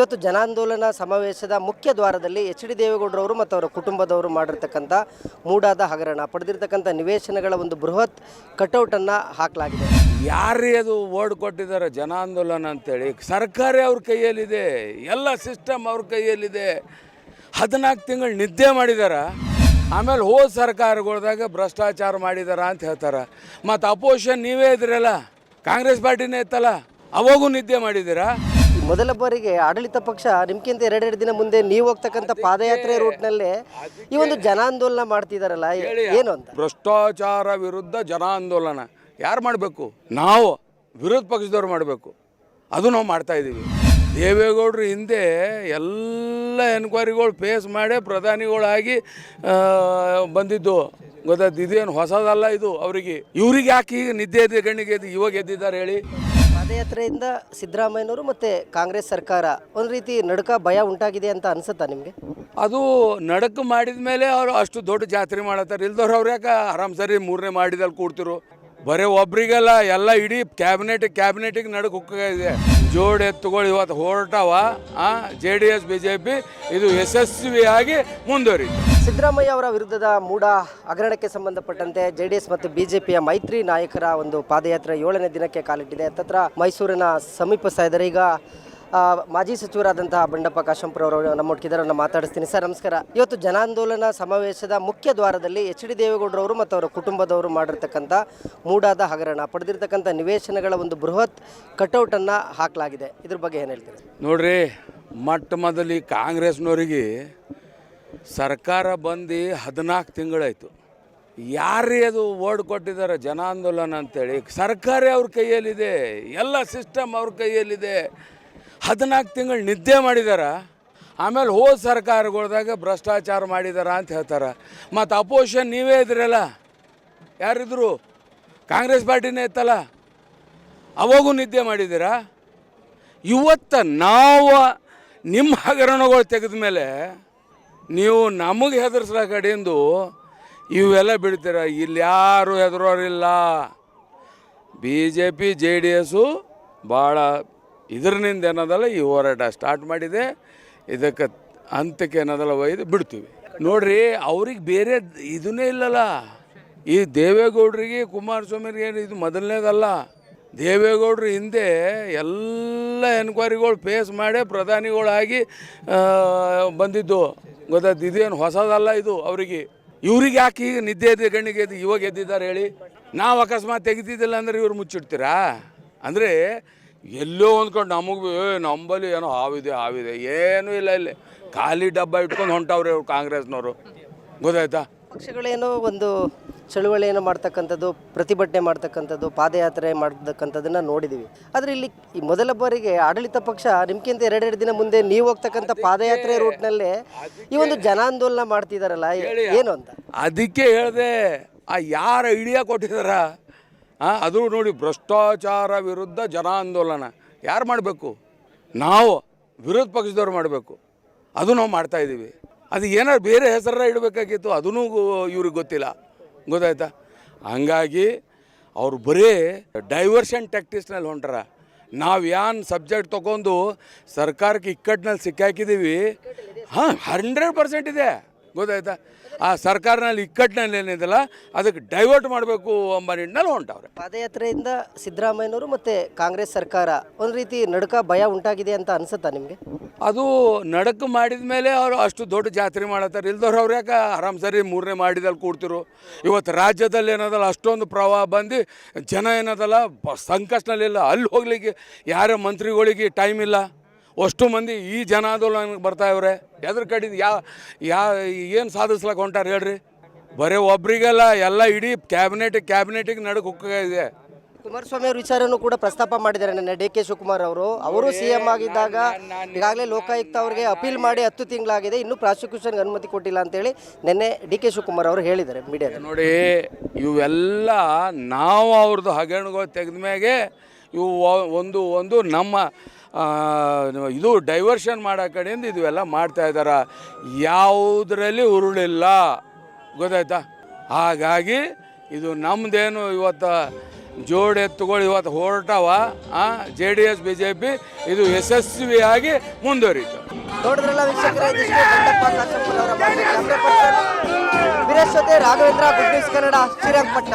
ಇವತ್ತು ಜನಾಂದೋಲನ ಸಮಾವೇಶದ ಮುಖ್ಯ ದ್ವಾರದಲ್ಲಿ ಎಚ್ ಡಿ ದೇವೇಗೌಡರವರು ಮತ್ತು ಅವರ ಕುಟುಂಬದವರು ಮಾಡಿರ್ತಕ್ಕಂಥ ಮೂಡಾದ ಹಗರಣ, ಪಡೆದಿರ್ತಕ್ಕಂಥ ನಿವೇಶನಗಳ ಒಂದು ಬೃಹತ್ ಕಟೌಟನ್ನು ಹಾಕಲಾಗಿದೆ. ಯಾರೇ ಅದು ಓಡ್ ಕೊಟ್ಟಿದ್ದಾರೆ ಜನಾಂದೋಲನ ಅಂತೇಳಿ, ಸರ್ಕಾರಿ ಅವ್ರ ಕೈಯಲ್ಲಿದೆ, ಎಲ್ಲ ಸಿಸ್ಟಮ್ ಅವ್ರ ಕೈಯಲ್ಲಿದೆ. ಹದಿನಾಲ್ಕು ತಿಂಗಳು ನಿದ್ದೆ ಮಾಡಿದಾರ, ಆಮೇಲೆ ಹೋದ ಸರ್ಕಾರಗಳ್ದಾಗ ಭ್ರಷ್ಟಾಚಾರ ಮಾಡಿದಾರ ಅಂತ ಹೇಳ್ತಾರೆ. ಮತ್ತು ಅಪೋಸಿಷನ್ ನೀವೇ ಇದ್ರಲ್ಲ, ಕಾಂಗ್ರೆಸ್ ಪಾರ್ಟಿನೇ ಇತ್ತಲ್ಲ, ಅವಾಗೂ ನಿದ್ದೆ ಮಾಡಿದ್ದೀರಾ? ಮೊದಲ ಬಾರಿಗೆ ಆಡಳಿತ ಪಕ್ಷ ನಿಮ್ಗಿಂತ ಎರಡೆರಡು ದಿನ ಮುಂದೆ ನೀವು ಹೋಗ್ತಕ್ಕಂಥ ಪಾದಯಾತ್ರೆ ರೂಟ್ನಲ್ಲೇ ಈ ಒಂದು ಜನಾಂದೋಲನ ಮಾಡ್ತಿದಾರಲ್ಲ ಏನು ಅಂತ? ಭ್ರಷ್ಟಾಚಾರ ವಿರುದ್ಧ ಜನಾಂದೋಲನ. ಯಾರು ಮಾಡಬೇಕು? ನಾವು ವಿರೋಧ ಪಕ್ಷದವ್ರು ಮಾಡಬೇಕು. ಅದು ನಾವು ಮಾಡ್ತಾ ಇದ್ದೀವಿ. ದೇವೇಗೌಡರು ಹಿಂದೆ ಎಲ್ಲ ಎನ್ಕ್ವೈರಿಗಳು ಫೇಸ್ ಮಾಡಿ ಪ್ರಧಾನಿಗಳಾಗಿ ಬಂದಿದ್ದು. ಗೊತ್ತಾಯ್ತು? ಇದೇನು ಹೊಸದಲ್ಲ ಇದು ಅವರಿಗೆ. ಇವ್ರಿಗೆ ಯಾಕೆ ಈಗ ನಿದ್ದೆ ಎದ್ದು ಗಣ್ಣಿಗೆ ಎದ್ದು ಇವಾಗ ಎದ್ದಿದ್ದಾರೆ ಹೇಳಿ? ಪಾದಯಾತ್ರೆಯಿಂದ ಸಿದ್ದರಾಮಯ್ಯನವರು ಮತ್ತು ಕಾಂಗ್ರೆಸ್ ಸರ್ಕಾರ ಒಂದು ರೀತಿ ನಡುಕ ಭಯ ಉಂಟಾಗಿದೆ ಅಂತ ಅನಿಸುತ್ತಾ ನಿಮಗೆ? ಅದು ನಡಕ ಮಾಡಿದ ಮೇಲೆ ಅವರು ಅಷ್ಟು ದೊಡ್ಡ ಜಾತ್ರೆ ಮಾಡತ್ತಾರೆ. ಇಲ್ದವ್ರು ಅವ್ರು ಯಾಕೆ ಆರಾಮ್ ಸರಿ ಮೂರನೇ ಮಾಡಿದಲ್ಲಿ ಕೂಡ್ತಿರು? ಬರೀ ಒಬ್ರಿಗೆಲ್ಲ ಎಲ್ಲ ಇಡೀ ಕ್ಯಾಬಿನೆಟ್ ಕ್ಯಾಬಿನೆಟಿಗೆ ನಡಕ್ ಹೋಗಿದೆ ಜೋಡಿ ಎತ್ತುಗಳು ಇವತ್ತು ಹೊರಟವ. J D S, B J P ಇದು ಯಶಸ್ವಿಯಾಗಿ ಮುಂದುವರಿ ಸಿದ್ದರಾಮಯ್ಯ ಅವರ ವಿರುದ್ಧದ ಮೂಡ ಹಗರಣಕ್ಕೆ ಸಂಬಂಧಪಟ್ಟಂತೆ ಜೆ ಡಿ ಎಸ್ ಮತ್ತು ಬಿಜೆಪಿಯ ಮೈತ್ರಿ ನಾಯಕರ ಒಂದು ಪಾದಯಾತ್ರೆ ಏಳನೇ ದಿನಕ್ಕೆ ಕಾಲಿಟ್ಟಿದೆ. ತತ್ರ ಮೈಸೂರಿನ ಸಮೀಪಿಸ್ತಾ ಇದ್ದಾರೆ ಈಗ ಮಾಜಿ ಸಚಿವರಾದಂತಹ ಬಂಡಪ್ಪ ಕಾಶಂಪುರ ಅವರು ನಮ್ಮೊಟ್ಟಿದ್ದಾರೆ ಮಾತಾಡಿಸ್ತೀನಿ. ಸರ್, ನಮಸ್ಕಾರ. ಇವತ್ತು ಜನಾಂದೋಲನ ಸಮಾವೇಶದ ಮುಖ್ಯ ದ್ವಾರದಲ್ಲಿ ಎಚ್ ಡಿ ದೇವೇಗೌಡರವರು ಮತ್ತು ಅವರ ಕುಟುಂಬದವರು ಮಾಡಿರ್ತಕ್ಕಂಥ ಮೂಡಾದ ಹಗರಣ, ಪಡೆದಿರ್ತಕ್ಕಂಥ ನಿವೇಶನಗಳ ಒಂದು ಬೃಹತ್ ಕಟೌಟನ್ನು ಹಾಕಲಾಗಿದೆ. ಇದ್ರ ಬಗ್ಗೆ ಏನು ಹೇಳ್ತೀರಿ? ನೋಡ್ರಿ, ಮೊಟ್ಟ ಮೊದಲು ಕಾಂಗ್ರೆಸ್ನವರಿಗೆ ಸರ್ಕಾರ ಬಂದು ಹದಿನಾಲ್ಕು ತಿಂಗಳಾಯಿತು. ಯಾರೇ ಅದು ಓಡ್ ಕೊಟ್ಟಿದ್ದಾರೆ ಜನಾಂದೋಲನ ಅಂತೇಳಿ? ಸರ್ಕಾರ ಅವ್ರ ಕೈಯಲ್ಲಿದೆ, ಎಲ್ಲ ಸಿಸ್ಟಮ್ ಅವ್ರ ಕೈಯಲ್ಲಿದೆ. ಹದಿನಾಲ್ಕು ತಿಂಗಳು ನಿದ್ದೆ ಮಾಡಿದಾರ, ಆಮೇಲೆ ಹೋದ ಸರ್ಕಾರಗಳ್ದಾಗ ಭ್ರಷ್ಟಾಚಾರ ಮಾಡಿದಾರ ಅಂತ ಹೇಳ್ತಾರೆ. ಮತ್ತು ಅಪೋಸಿಷನ್ ನೀವೇ ಇದ್ರಲ್ಲ, ಯಾರಿದ್ರು? ಕಾಂಗ್ರೆಸ್ ಪಾರ್ಟಿನೇ ಇತ್ತಲ್ಲ, ಅವಾಗೂ ನಿದ್ದೆ ಮಾಡಿದ್ದೀರಾ ಇವತ್ತು ನಾವು ನಿಮ್ಮ ಹಗರಣಗಳು ತೆಗೆದ ಮೇಲೆ ನೀವು ನಮಗೆ ಹೆದರ್ಸ್ಲ ಕಡೆಯಿಂದ ಇವೆಲ್ಲ ಬಿಡ್ತೀರ. ಇಲ್ಲಿ ಯಾರು ಹೆದರೋರಿಲ್ಲ. B J P J D S ಭಾಳ ಇದರಿಂದ ಏನದಲ್ಲ, ಈ ಹೋರಾಟ ಸ್ಟಾರ್ಟ್ ಮಾಡಿದೆ. ಇದಕ್ಕೆ ಹಂತಕ್ಕೆ ಏನದಲ್ಲ, ಒಯ್ದು ಬಿಡ್ತೀವಿ. ನೋಡ್ರಿ, ಅವ್ರಿಗೆ ಬೇರೆ ಇದನ್ನೇ ಇಲ್ಲಲ್ಲ. ಈ ದೇವೇಗೌಡರಿಗೆ, ಕುಮಾರಸ್ವಾಮಿಗೆ ಇದು ಮೊದಲನೇದಲ್ಲ. ದೇವೇಗೌಡರು ಹಿಂದೆ ಎಲ್ಲ ಎನ್ಕ್ವೈರಿಗಳು ಫೇಸ್ ಮಾಡೇ ಪ್ರಧಾನಿಗಳಾಗಿ ಬಂದಿದ್ದು. ಗೊತ್ತಾಯ್ತು ಇದೇನು ಹೊಸದಲ್ಲ ಇದು ಅವರಿಗೆ. ಇವ್ರಿಗೆ ಯಾಕೆ ಈಗ ನಿದ್ದೆ ಎದ್ದು ಗಣ್ಣಿಗೆ ಇವಾಗ ಎದ್ದಿದ್ದಾರೆ ಹೇಳಿ? ನಾವು ಅಕಸ್ಮಾತ್ ತೆಗಿತಿದ್ದಿಲ್ಲ ಅಂದ್ರೆ ಇವ್ರು ಮುಚ್ಚಿಡ್ತೀರಾ? ಅಂದರೆ ಎಲ್ಲೋ ಅಂದ್ಕೊಂಡು ನಮಗೆ ಏ ನಂಬಲ್ಲಿ ಏನೋ ಹಾವಿದೆ ಹಾವಿದೆ. ಏನೂ ಇಲ್ಲ ಇಲ್ಲಿ. ಖಾಲಿ ಡಬ್ಬ ಇಟ್ಕೊಂಡು ಹೊಂಟವ್ರೆ ಇವ್ರು ಕಾಂಗ್ರೆಸ್ನವರು. ಗೊತ್ತಾಯ್ತಾ? ಪಕ್ಷಗಳೇನೋ ಒಂದು ಚಳುವಳಿಯನ್ನು ಮಾಡ್ತಕ್ಕಂಥದ್ದು ಪ್ರತಿಭಟನೆ ಮಾಡ್ತಕ್ಕಂಥದ್ದು ಪಾದಯಾತ್ರೆ ಮಾಡ್ತಕ್ಕಂಥದ್ದನ್ನ ನೋಡಿದ್ದೀವಿ ಆದರೆ ಇಲ್ಲಿ ಈ ಮೊದಲ ಬಾರಿಗೆ ಆಡಳಿತ ಪಕ್ಷ ನಿಮ್ಗಿಂತ ಎರಡೆರಡು ದಿನ ಮುಂದೆ ನೀವು ಹೋಗ್ತಕ್ಕಂಥ ಪಾದಯಾತ್ರೆ ರೂಟ್ನಲ್ಲಿ ಈ ಒಂದು ಜನಾಂದೋಲನ ಮಾಡ್ತಿದಾರಲ್ಲ ಏನು ಅಂತ? ಅದಕ್ಕೆ ಹೇಳಿದೆ ಆ ಯಾರ ಐಡಿಯಾ ಕೊಟ್ಟಿದಾರ? ಅದು ನೋಡಿ ಭ್ರಷ್ಟಾಚಾರ ವಿರುದ್ಧ ಜನಾಂದೋಲನ. ಯಾರು ಮಾಡಬೇಕು? ನಾವು, ವಿರೋಧ ಪಕ್ಷದವ್ರು ಮಾಡಬೇಕು. ಅದು ನಾವು ಮಾಡ್ತಾ ಇದ್ದೀವಿ. ಅದು ಏನಾದ್ರು ಬೇರೆ ಹೆಸರ ಇಡಬೇಕಾಗಿತ್ತು ಅದೂ ಇವ್ರಿಗೆ ಗೊತ್ತಿಲ್ಲ. ಗೊತ್ತಾಯ್ತಾ? ಹಂಗಾಗಿ ಅವ್ರು ಬರೀ ಡೈವರ್ಷನ್ ಟ್ಯಾಕ್ಟಿಸ್ನಲ್ಲಿ ಹೊಂಟಾರ. ನಾವು ಯಾನ್ ಸಬ್ಜೆಕ್ಟ್ ತೊಗೊಂಡು ಸರ್ಕಾರಕ್ಕೆ ಇಕ್ಕಟ್ಟಿನಲ್ಲಿ ಸಿಕ್ಕಾಕಿದ್ದೀವಿ, ಹಾಂ, ಹಂಡ್ರೆಡ್ ಪರ್ಸೆಂಟ್ ಇದೆ. ಗೊತ್ತಾಯ್ತಾ? ಆ ಸರ್ಕಾರನಲ್ಲಿ ಇಕ್ಕಟ್ಟಿನಲ್ಲಿ ಏನಿದೆಲ್ಲ ಅದಕ್ಕೆ ಡೈವರ್ಟ್ ಮಾಡಬೇಕು ಎಂಬ ನಿಟ್ಟಿನಲ್ಲಿ ಹೊಂಟವ್ರೆ. ಪಾದಯಾತ್ರೆಯಿಂದ ಸಿದ್ದರಾಮಯ್ಯನವರು ಮತ್ತು ಕಾಂಗ್ರೆಸ್ ಸರ್ಕಾರ ಒಂದು ರೀತಿ ನಡುಕ ಭಯ ಉಂಟಾಗಿದೆ ಅಂತ ಅನ್ಸುತ್ತಾ ನಿಮಗೆ? ಅದು ನಡಕ ಮಾಡಿದ ಮೇಲೆ ಅವರು ಅಷ್ಟು ದೊಡ್ಡ ಜಾತ್ರೆ ಮಾಡತ್ತಾರೆ. ಇಲ್ದವ್ರು ಅವ್ರು ಯಾಕೆ ಆರಾಮ್ ಸರಿ ಮೂರನೇ ಮಾಡಿದಲ್ಲಿ ಕೂಡ್ತಿರು? ಇವತ್ತು ರಾಜ್ಯದಲ್ಲಿ ಏನದಲ್ಲ ಅಷ್ಟೊಂದು ಪ್ರವಾಹ ಬಂದು ಜನ ಏನದಲ್ಲ ಸಂಕಷ್ಟದಲ್ಲಿಲ್ಲ ಅಲ್ಲಿ ಹೋಗ್ಲಿಕ್ಕೆ ಯಾರ ಮಂತ್ರಿಗಳಿಗೆ ಟೈಮ್ ಇಲ್ಲ. ಅಷ್ಟು ಮಂದಿ ಈ ಜನಾಂದೋಲನಕ್ಕೆ ಬರ್ತಾ ಇವ್ರೆ. ಎದ್ರ ಕಡಿಂದ ಯಾ ಯಾ ಏನು ಸಾಧಿಸ್ಲಕ್ಕೆ ಹೊಂಟಾರೆ ಹೇಳ್ರಿ? ಬರೀ ಒಬ್ರಿಗೆಲ್ಲ ಎಲ್ಲ ಇಡೀ ಕ್ಯಾಬಿನೆಟ್ ಕ್ಯಾಬಿನೆಟಿಗೆ ಇದೆ. ಕುಮಾರ್ ಕುಮಾರಸ್ವಾಮಿ ಅವರ ವಿಚಾರನೂ ಕೂಡ ಪ್ರಸ್ತಾಪ ಮಾಡಿದ್ದಾರೆ ನಿನ್ನೆ ಡಿ ಕೆ ಶಿವಕುಮಾರ್ ಅವರು. ಅವರು ಸಿ ಎಂ ಆಗಿದ್ದಾಗ ಈಗಾಗಲೇ ಲೋಕಾಯುಕ್ತ ಅವರಿಗೆ ಅಪೀಲ್ ಮಾಡಿ ಹತ್ತು ತಿಂಗಳಾಗಿದೆ. ಇನ್ನೂ ಪ್ರಾಸಿಕ್ಯೂಷನ್ಗೆ ಅನುಮತಿ ಕೊಟ್ಟಿಲ್ಲ ಅಂತೇಳಿ ನಿನ್ನೆ ಡಿ ಕೆ ಶಿವಕುಮಾರ್ ಅವರು ಹೇಳಿದ್ದಾರೆ ಮೀಡಿಯಾದಲ್ಲಿ. ನೋಡಿ ಇವೆಲ್ಲ ನಾವು ಅವ್ರದ್ದು ಹಗರಣಗಳು ತೆಗೆದ ಮ್ಯಾಗೆ ಇವು ಒಂದು ಒಂದು ನಮ್ಮ ಇದು ಡೈವರ್ಷನ್ ಮಾಡೋ ಕಡೆಯಿಂದ ಇದುವೆಲ್ಲ ಮಾಡ್ತಾ ಇದ್ದಾರೆ ಯಾವುದರಲ್ಲಿ ಉರುಳಿಲ್ಲ. ಗೊತ್ತಾಯ್ತಾ? ಹಾಗಾಗಿ ಇದು ನಮ್ಮದೇನು ಇವತ್ತು ಜೋಡಿ ಎತ್ತುಗಳು ಇವತ್ತು ಹೊರಟವ J D S, B J P ಇದು ಯಶಸ್ವಿಯಾಗಿ ಮುಂದುವರಿತು. ರಾಘವೇಂದ್ರ ಕನ್ನಡ ಶ್ರೀರಂಗಪಟ್ಟಣ